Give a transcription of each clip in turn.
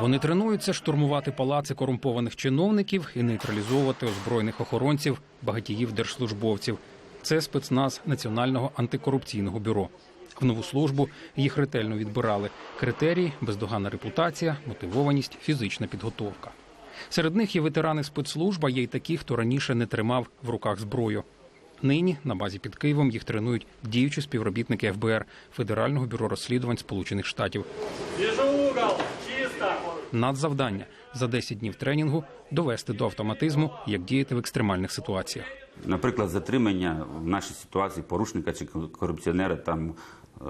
Вони тренуються штурмувати палаци корумпованих чиновників і нейтралізовувати озброєних охоронців, багатіїв держслужбовців. Це спецназ Національного антикорупційного бюро. В нову службу їх ретельно відбирали. Критерії бездоганна репутація, мотивованість, фізична підготовка. Серед них є ветерани спецслужб, а є й такі, хто раніше не тримав в руках зброю. Нині на базі під Києвом їх тренують діючі співробітники ФБР Федерального бюро розслідувань Сполучених Штатів. Угол. Чисто. Надзавдання за 10 днів тренінгу довести до автоматизму, як діяти в екстремальних ситуаціях. Наприклад, затримання в нашій ситуації порушника чи корупціонера, там, е,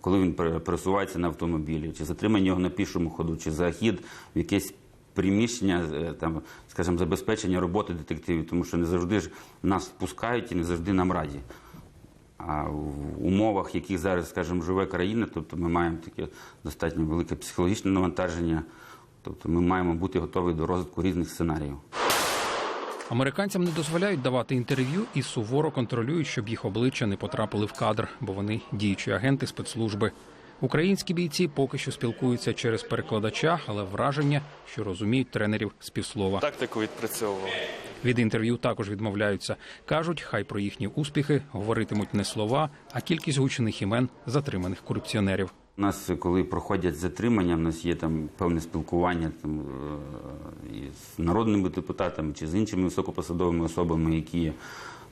коли він пере- пересувається на автомобілі, чи затримання його на пішому ходу, чи захід в якесь приміщення, е, там, скажімо, забезпечення роботи детективів, тому що не завжди ж нас впускають і не завжди нам раді. А в умовах, в яких зараз, скажімо, живе країна, тобто ми маємо таке достатньо велике психологічне навантаження, тобто ми маємо бути готові до розвитку різних сценаріїв. Американцям не дозволяють давати інтерв'ю і суворо контролюють, щоб їх обличчя не потрапили в кадр, бо вони діючі агенти спецслужби. Українські бійці поки що спілкуються через перекладача, але враження, що розуміють тренерів з півслова. Тактику відпрацьовував. Від інтерв'ю також відмовляються. кажуть, хай про їхні успіхи говоритимуть не слова, а кількість гучних імен затриманих корупціонерів. У нас, коли проходять затримання, в нас є там певне спілкування там, е, із народними депутатами чи з іншими високопосадовими особами, які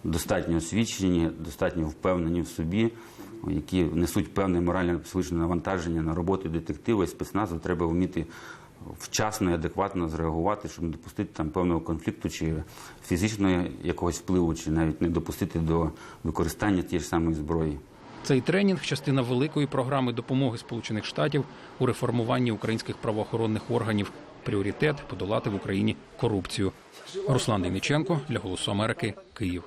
достатньо освічені, достатньо впевнені в собі, які несуть певне моральне психологічне навантаження на роботу детектива і спецназу. Треба вміти вчасно і адекватно зреагувати, щоб не допустити там певного конфлікту чи фізичного якогось впливу, чи навіть не допустити до використання тієї ж самої зброї. Цей тренінг частина великої програми допомоги Сполучених Штатів у реформуванні українських правоохоронних органів. Пріоритет подолати в Україні корупцію. Руслан Дейниченко для Голосу Америки, Київ.